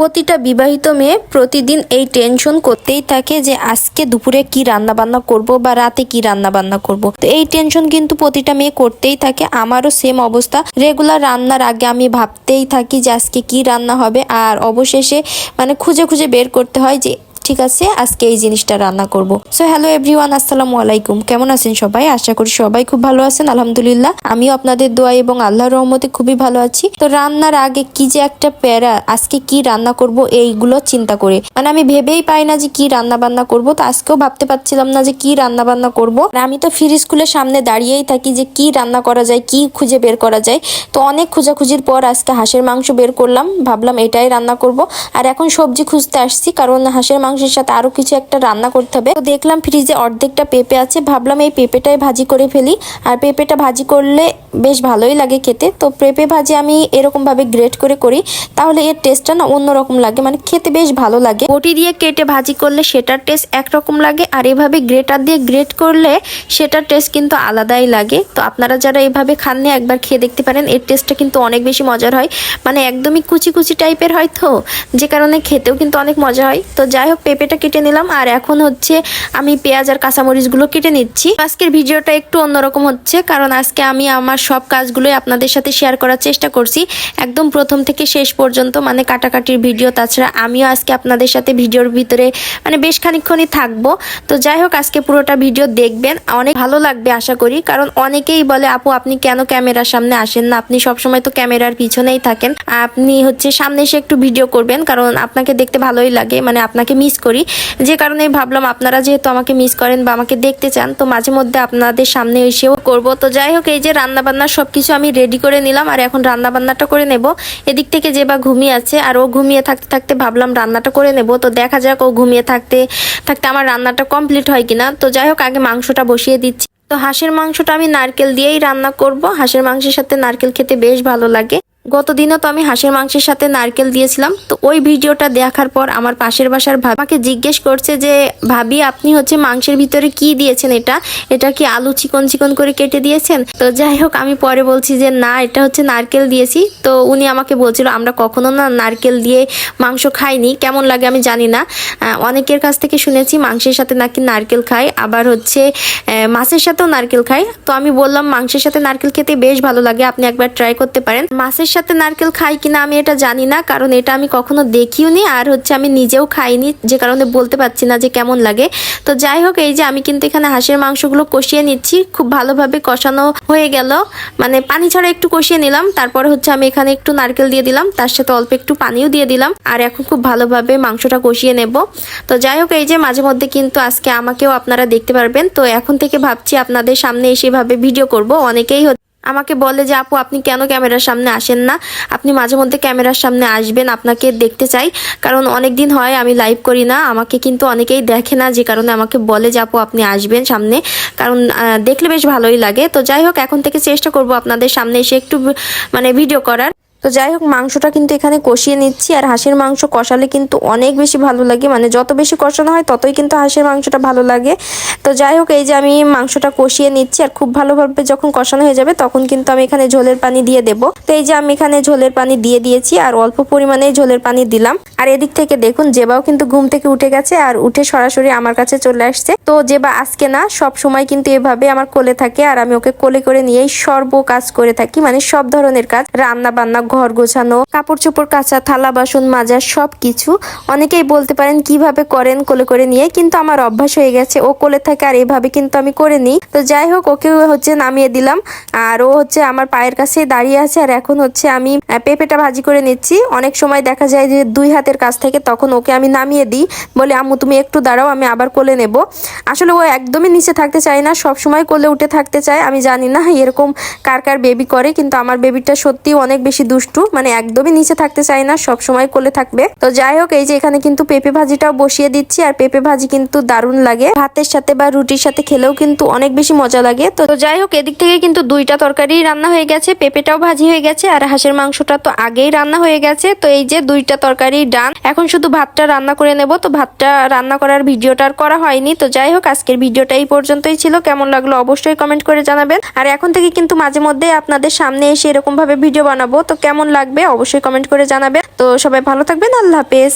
প্রতিটা বিবাহিত মেয়ে প্রতিদিন এই টেনশন করতেই থাকে যে আজকে দুপুরে কি রান্না বান্না করব বা রাতে কি রান্না বান্না করব। তো এই টেনশন কিন্তু প্রতিটা মেয়ে করতেই থাকে। আমারও সেম অবস্থা। রেগুলার রান্নার আগে আমি ভাবতেই থাকি যে আজকে কি রান্না হবে। আর অবশেষে মানে খুঁজে খুঁজে বের করতে হয় যে ঠিক আছে, আজকে এই জিনিসটা রান্না করব। সো হ্যালো এভরিওয়ান আসসালামু আলাইকুম। কেমন আছেন সবাই? আশা করি সবাই খুব ভালো আছেন, আলহামদুলিল্লাহ। আমিও আপনাদের দোয়া এবং আল্লাহর রহমতে খুবই ভালো আছি। তো রান্নার আগে কি যে একটা প্যারা, আজকে কি রান্না করব এইগুলো চিন্তা করে। মানে আমি ভেবেই পাই না যে কি রান্না বান্না করব, তো আজকেও ভাবতে পারছিলাম না যে কি রান্না বান্না করব আমি তো ফ্রি স্কুলের সামনে দাঁড়িয়েই থাকি যে কি রান্না করা যায়, কি খুঁজে বের করা যায়। তো অনেক খোঁজাখুঁজির পর আজকে হাঁসের মাংস বের করলাম, ভাবলাম এটাই রান্না করব। আর এখন সবজি খুঁজতে আসছি, কারণ হাঁসের মাংসের সাথে আরও কিছু একটা রান্না করতে হবে। তো দেখলাম ফ্রিজে অর্ধেকটা পেঁপে আছে। ভাবলাম এই পেঁপেটাই ভাজি করে ফেলি। আর পেঁপেটা ভাজি করলে বেশ ভালোই লাগে খেতে। তো পেঁপে ভাজি আমি এরকম ভাবে গ্রেট করে করি। তাহলে এর টেস্টটা না অন্যরকম লাগে। মানে খেতে বেশ ভালো লাগে। বটি দিয়ে কেটে ভাজি করলে সেটার টেস্ট একরকম লাগে। আর এভাবে গ্রেটার দিয়ে গ্রেট করলে সেটার টেস্ট কিন্তু আলাদাই লাগে। তো আপনারা যারা এভাবে খাননি, একবার খেয়ে দেখতে পারেন। এর টেস্টটা কিন্তু অনেক বেশি মজার হয়। মানে একদমই কুচি কুচি টাইপের হয় তো। যে কারণে খেতেও কিন্তু অনেক মজা হয়। তো যাই হোক পেঁপেটা কেটে নিলাম। আর এখন হচ্ছে আমি পেঁয়াজ আর কাঁচামরিচগুলো কেটে নিচ্ছি। আজকের ভিডিওটা একটু অন্যরকম হচ্ছে, কারণ আজকে আমি আমার সব কাজগুলোই আপনাদের সাথে শেয়ার করার চেষ্টা করছি। একদম প্রথম থেকে শেষ পর্যন্ত মানে কাটাকাটির ভিডিও তাছাড়া আমিও আজকে আপনাদের সাথে ভিডিওর ভিতরে মানে বেশ খানিকক্ষণই থাকব। তো যাই হোক, আজকে পুরোটা ভিডিও দেখবেন। অনেক ভালো লাগবে আশা করি, কারণ অনেকেই বলে, আপু, আপনি কেন ক্যামেরার সামনে আসেন না? আপনি সবসময় তো ক্যামেরার পিছনেই থাকেন। আপনি হচ্ছে সামনে এসে একটু ভিডিও করবেন, কারণ আপনাকে দেখতে ভালোই লাগে মানে আপনাকে মিস করি। যে কারণে ভাবলাম আপনারা যেহেতু আমাকে মিস করেন বা আমাকে দেখতে চান, তো মাঝে মধ্যে আপনাদের সামনে এসেও করব। তো যাই হোক, এই যে রান্না বান্না সবকিছু আমি রেডি করে নিলাম আর এখন রান্না বান্নাটা করে নেব। এদিক থেকে যে বা ঘুমিয়ে আছে আর ও ঘুমিয়ে থাকতে থাকতে ভাবলাম রান্নাটা করে নেব। তো দেখা যাক ও ঘুমিয়ে থাকতে থাকতে আমার রান্নাটা কমপ্লিট হয় কিনা। তো যাই হোক, আগে মাংসটা বসিয়ে দিচ্ছি। তো হাঁসের মাংসটা আমি নারকেল দিয়েই রান্না করব। হাঁসের মাংসের সাথে নারকেল খেতে বেশ ভালো লাগে। গতদিনও তো আমি হাঁসের মাংসের সাথে নারকেল দিয়েছিলাম। তো ওই ভিডিওটা দেখার পর আমার পাশের বাসার আমাকে জিজ্ঞেস করছে যে, ভাবি, আপনি হচ্ছে মাংসের ভিতরে কি দিয়েছেন এটা? এটা কি আলু চিকন চিকন করে কেটে দিয়েছেন? তো যাই হোক, আমি পরে বলছি যে, না, এটা হচ্ছে নারকেল দিয়েছি। তো উনি আমাকে বলছিল, আমরা কখনো না নারকেল দিয়ে মাংস খাইনি। কেমন লাগে আমি জানি না। অনেকের কাছ থেকে শুনেছি মাংসের সাথে নাকি নারকেল খায়, আবার হচ্ছে মাছের সাথেও নারকেল খায়। তো আমি বললাম, মাংসের সাথে নারকেল খেতে বেশ ভালো লাগে। আপনি একবার ট্রাই করতে পারেন। মাছের সাথে নারকেল খাই কিনা আমি এটা জানি না, কারণ এটা আমি কখনো দেখিও নি আর হচ্ছে আমি নিজেও খাইনি, যে কারণে বলতে পারছি না যে কেমন লাগে। তো যাই হোক, এই যে আমি কিন্তু এখানে হাঁসের মাংসগুলো কষিয়ে নিচ্ছি, খুব ভালোভাবে কষানো হয়ে গেল। মানে পানি ছাড়া একটু কষিয়ে নিলাম, তারপর হচ্ছে আমি এখানে একটু নারকেল দিয়ে দিলাম, তার সাথে অল্প একটু পানিও দিয়ে দিলাম, আর এখন খুব ভালোভাবে মাংসটা কষিয়ে নেব। তো যাই হোক, এই যে মাঝে মধ্যে কিন্তু আজকে আমাকেও আপনারা দেখতে পারবেন, তো এখন থেকে ভাবছি আপনাদের সামনে এসে এভাবে ভিডিও করব, অনেকেই হচ্ছে আমাকে বলে যে, আপু, আপনি কেন ক্যামেরার সামনে আসেন না? আপনি মাঝে মধ্যে ক্যামেরার সামনে আসবেন, আপনাকে দেখতে চাই। কারণ অনেক দিন হয় আমি লাইভ করি না। আমাকে কিন্তু অনেকেই দেখে না, যে কারণে আমাকে বলে যে, আপু, আপনি আসবেন সামনে। কারণ দেখলে বেশ ভালোই লাগে। তো যাই হোক, এখন থেকে চেষ্টা করব আপনাদের সামনে এসে একটু মানে ভিডিও করার। তো যাই হোক, মাংসটা কিন্তু এখানে কষিয়ে নিচ্ছি। আর হাঁসের মাংস কষালে কিন্তু অনেক বেশি ভালো লাগে। মানে যত বেশি কষানো হয়, ততই কিন্তু হাঁসের মাংসটা ভালো লাগে। তো যাই হোক, এই যে আমি মাংসটা কষিয়ে নিচ্ছি। আর খুব ভালোভাবে যখন কষানো হয়ে যাবে, তখন কিন্তু আমি এখানে ঝোলের পানি দিয়ে দেবো। তো এই যে আমি এখানে ঝোলের পানি দিয়ে দিয়েছি, আর অল্প পরিমাণে ঝোলের পানি দিলাম। আর এদিক থেকে দেখুন, জেবাও কিন্তু ঘুম থেকে উঠে গেছে, আর উঠে সরাসরি আমার কাছে চলে আসছে। তো জেবা আজকে না, সব সময় কিন্তু এভাবে আমার কোলে থাকে, আর আমি ওকে কোলে করে নিয়েই সর্ব কাজ করে থাকি। মানে সব ধরনের কাজ রান্না বান্না ঘর গোছানো কাপড় চোপড় কাচা, থালা, বাসন মাজা সব কিছু অনেকেই বলতে পারেন, কীভাবে করেন? কোলে করে নিয়ে। কিন্তু আমার অভ্যাস হয়ে গেছে। ও কোলে থাকে আর এভাবে কিন্তু আমি করে নিই তো যাই হোক, ওকে হচ্ছে নামিয়ে দিলাম। আর ও হচ্ছে আমার পায়ের কাছে দাঁড়িয়ে আছে। আর এখন হচ্ছে আমি পেঁপেটা ভাজি করে নিচ্ছি। অনেক সময় দেখা যায় যে দুই হাতের কাছ থেকে তখন ওকে আমি নামিয়ে দিই। বলে, আম্মু, তুমি একটু দাঁড়াও, আমি আবার কোলে নেব। আসলে ও একদমই নিচে থাকতে চায় না। সব সময় কোলে উঠে থাকতে চায়। আমি জানি না এরকম কার কার বেবি করে। কিন্তু আমার বেবিটা সত্যি অনেক বেশি দুষ্টু মানে একদমই নিচে থাকতে চায় না, সব সময় কোলে থাকবে। তো যাই হোক, এই যে এখানে কিন্তু পেঁপে ভাজিটাও বসিয়ে দিচ্ছি, আর পেঁপে ভাজি কিন্তু দারুণ লাগে। ভাতের সাথে বা রুটির সাথে খেলেও কিন্তু অনেক বেশি মজা লাগে। তো তো যাই হোক, এদিক থেকে কিন্তু দুইটা তরকারি রান্না হয়ে গেছে, পেঁপেটাও ভাজি হয়ে গেছে, আর হাঁসের মাংসটা তো আগেই রান্না হয়ে গেছে। তো এই যে দুইটা তরকারি ডান, এখন শুধু ভাতটা রান্না করে নেব। তো ভাতটা রান্না করার ভিডিওটা আর করা হয়নি। তো যাই হোক, আজকের ভিডিওটা এই পর্যন্তই ছিল। কেমন লাগল অবশ্যই কমেন্ট করে জানাবেন। আর এখন থেকে কিন্তু মাঝে মধ্যে আপনাদের সামনে এসে এরকম ভাবে ভিডিও বানাবো। তো কেমন লাগবে অবশ্যই কমেন্ট করে জানাবে। তো সবাই ভালো থাকবেন আল্লাহ হাফেজ।